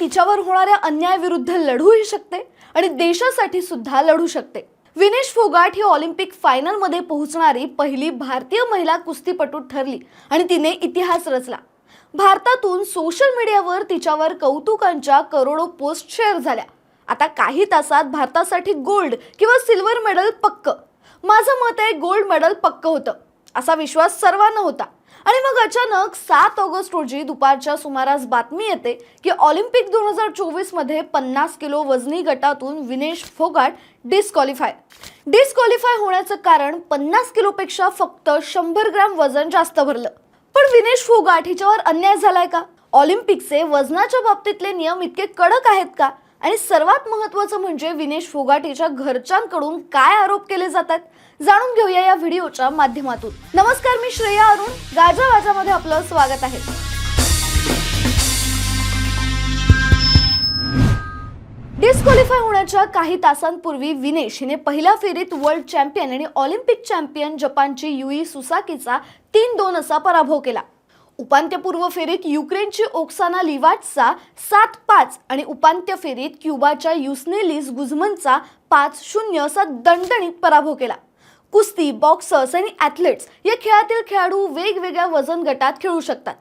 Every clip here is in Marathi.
तिच्यावर होणाऱ्या अन्यायाविरुद्ध लढूही शकते आणि देशासाठी सुद्धा लढू शकते. विनेश फोगाट ही ऑलिम्पिक फायनलमध्ये पोहोचणारी पहिली भारतीय महिला कुस्तीपटू ठरली आणि तिने इतिहास रचला. भारतातून सोशल मीडियावर तिच्यावर कौतुकांच्या करोडो पोस्ट शेअर झाल्या. आता काही तासात भारतासाठी गोल्ड किंवा सिल्वर मेडल पक्क. माझं मत आहे गोल्ड मेडल पक्क होतं. असा विश्वास सर्वांना होता. आणि मग अचानक सात ऑगस्ट रोजी दुपारच्या सुमारास बातमी येते की ऑलिम्पिक दोन हजार चोवीसमध्ये पन्नास किलो वजनी गटातून विनेश फोगाट डिस्क्वालिफाय डिस्क्वालिफाय होण्याचं कारण पन्नास किलोपेक्षा फक्त शंभर ग्रॅम वजन जास्त भरलं. पण विनेश फोगाट हिच्यावर अन्याय झालाय का? ऑलिम्पिकचे वजनाच्या बाबतीतले नियम इतके कडक आहेत का? आणि सर्वात महत्वाचं म्हणजे विनेश फोगाटेच्या घरच्यांकडून काय आरोप केले जातात जाणून घेऊया या व्हिडिओच्या माध्यमातून. नमस्कार मी श्रेया अरुण. गाजा वाजामध्ये आपलं स्वागत आहे. डिस्क्वालिफाय होण्याच्या काही तासांपूर्वी विनेश हिने पहिल्या फेरीत वर्ल्ड चॅम्पियन आणि ऑलिम्पिक चॅम्पियन जपानची युई सुसाकीचा तीन दोन असा पराभव केला. उपांत्यपूर्व फेरीत युक्रेनची ओक्साना लिवाटचा सात पाच आणि उपांत्य फेरीत क्युबाच्या युस्नेलिस गुझमनचा पाच शून्य असा दणदणीत पराभव केला. कुस्ती बॉक्सर्स आणि ॲथलेट्स या खेळातील खेळाडू वेगवेगळ्या वजन गटात खेळू शकतात.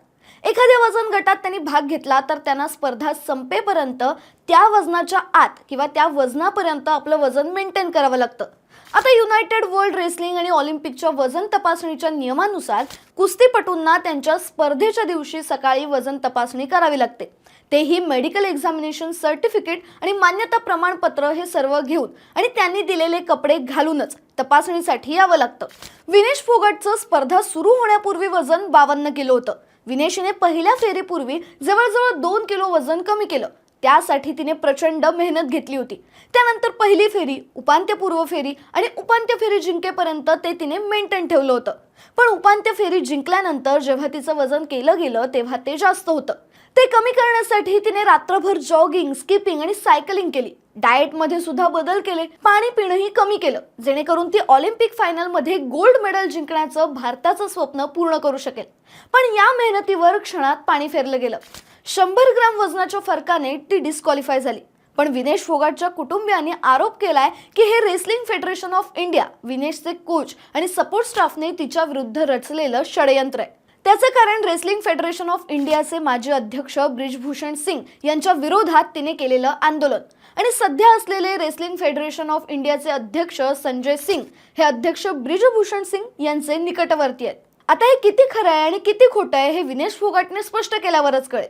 एखाद्या वजन गटात त्यांनी भाग घेतला तर त्यांना स्पर्धा संपेपर्यंत त्या वजनाच्या आत किंवा त्या वजनापर्यंत आपलं वजन मेंटेन करावं लागतं. आता युनायटेड वर्ल्ड रेसलिंग आणि ऑलिम्पिकच्या वजन तपासणीच्या नियमानुसार कुस्तीपटूंना त्यांच्या स्पर्धेच्या दिवशी सकाळी वजन तपासणी करावी लागते. तेही मेडिकल एक्झामिनेशन सर्टिफिकेट आणि मान्यता प्रमाणपत्र हे सर्व घेऊन आणि त्यांनी दिलेले कपडे घालूनच तपासणीसाठी यावं लागतं. विनेश फोगटचं स्पर्धा सुरू होण्यापूर्वी वजन बावन्न किलो होतं. विनेशने पहिल्या फेरीपूर्वी जवळजवळ दोन किलो वजन कमी केलं. त्यासाठी तिने प्रचंड मेहनत घेतली होती. त्यानंतर पहिली फेरी उपांत्यपूर्व फेरी आणि उपांत्य फेरी जिंकेपर्यंत ते तिने मेंटेन ठेवलं होतं. पण उपांत्य फेरी जिंकल्यानंतर जेव्हा तिचं वजन केलं गेलं तेव्हा ते जास्त होतं. ते कमी करण्यासाठी तिने रात्रभर जॉगिंग स्किपिंग आणि सायकलिंग केली. डाएटमध्ये सुद्धा बदल केले. पाणी पिणंही कमी केलं जेणेकरून ती ऑलिम्पिक फायनलमध्ये गोल्ड मेडल जिंकण्याचं भारताचं स्वप्न पूर्ण करू शकेल. पण या मेहनतीवर क्षणात पाणी फेरलं गेलं. शंभर ग्राम वजनाच्या फरकाने ती डिस्क्वालिफाय झाली. पण विनेश फोगाटच्या कुटुंबियांनी आरोप केलाय की हे रेसलिंग फेडरेशन ऑफ इंडिया विनेशचे कोच आणि सपोर्ट स्टाफने तिच्या विरुद्ध रचलेलं षडयंत्र आहे. त्याचं कारण रेसलिंग फेडरेशन ऑफ इंडियाचे माजी अध्यक्ष ब्रिजभूषण सिंग यांच्या विरोधात तिने केलेलं आंदोलन. आणि सध्या असलेले रेसलिंग फेडरेशन ऑफ इंडियाचे अध्यक्ष संजय सिंग हे अध्यक्ष ब्रिजभूषण सिंग यांचे निकटवर्ती आहेत. आता हे किती खरं आहे आणि किती खोटं आहे हे विनेश फोगाटने स्पष्ट केल्यावरच कळेल.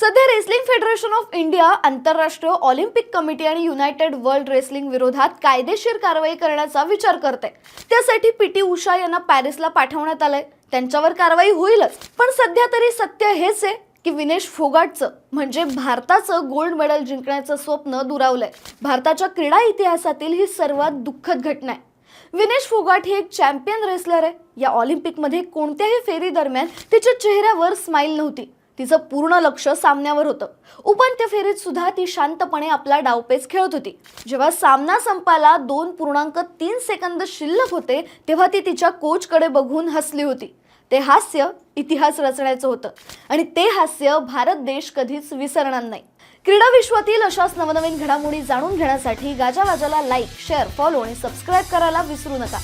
सध्या रेसलिंग फेडरेशन ऑफ इंडिया आंतरराष्ट्रीय ऑलिम्पिक कमिटी आणि युनायटेड वर्ल्ड रेसलिंग विरोधात कायदेशीर कारवाई करण्याचा विचार करते. त्यासाठी पी टी उषा यांना पॅरिसला पाठवण्यात आलंय. त्यांच्यावर कारवाई होईलच. पण सध्या तरी सत्य हेच आहे की विनेश फोगाटचं म्हणजे भारताचं गोल्ड मेडल जिंकण्याचं स्वप्न दुरावलंय. भारताच्या क्रीडा इतिहासातील ही सर्वात दुःखद घटना आहे. विनेश फोगाट ही एक चॅम्पियन रेसलर आहे. या ऑलिम्पिकमध्ये कोणत्याही फेरी दरम्यान तिच्या चेहऱ्यावर स्माईल नव्हती. तिचं पूर्ण लक्ष सामन्यावर होतं. उपांत्य फेरीत सुद्धा ती शांतपणे आपला डावपेच खेळत होती. जेव्हा सामना संपाला दोन पूर्णांक तीन सेकंद शिल्लक होते तेव्हा ती तिच्या कोचकडे बघून हसली होती. ते हास्य इतिहास रचण्याचं होतं. आणि ते हास्य भारत देश कधीच विसरणार नाही. क्रीडा विश्वातील अशाच नवनवीन घडामोडी जाणून घेण्यासाठी गाजावाजाला लाईक शेअर फॉलो आणि सबस्क्राईब करायला विसरू नका.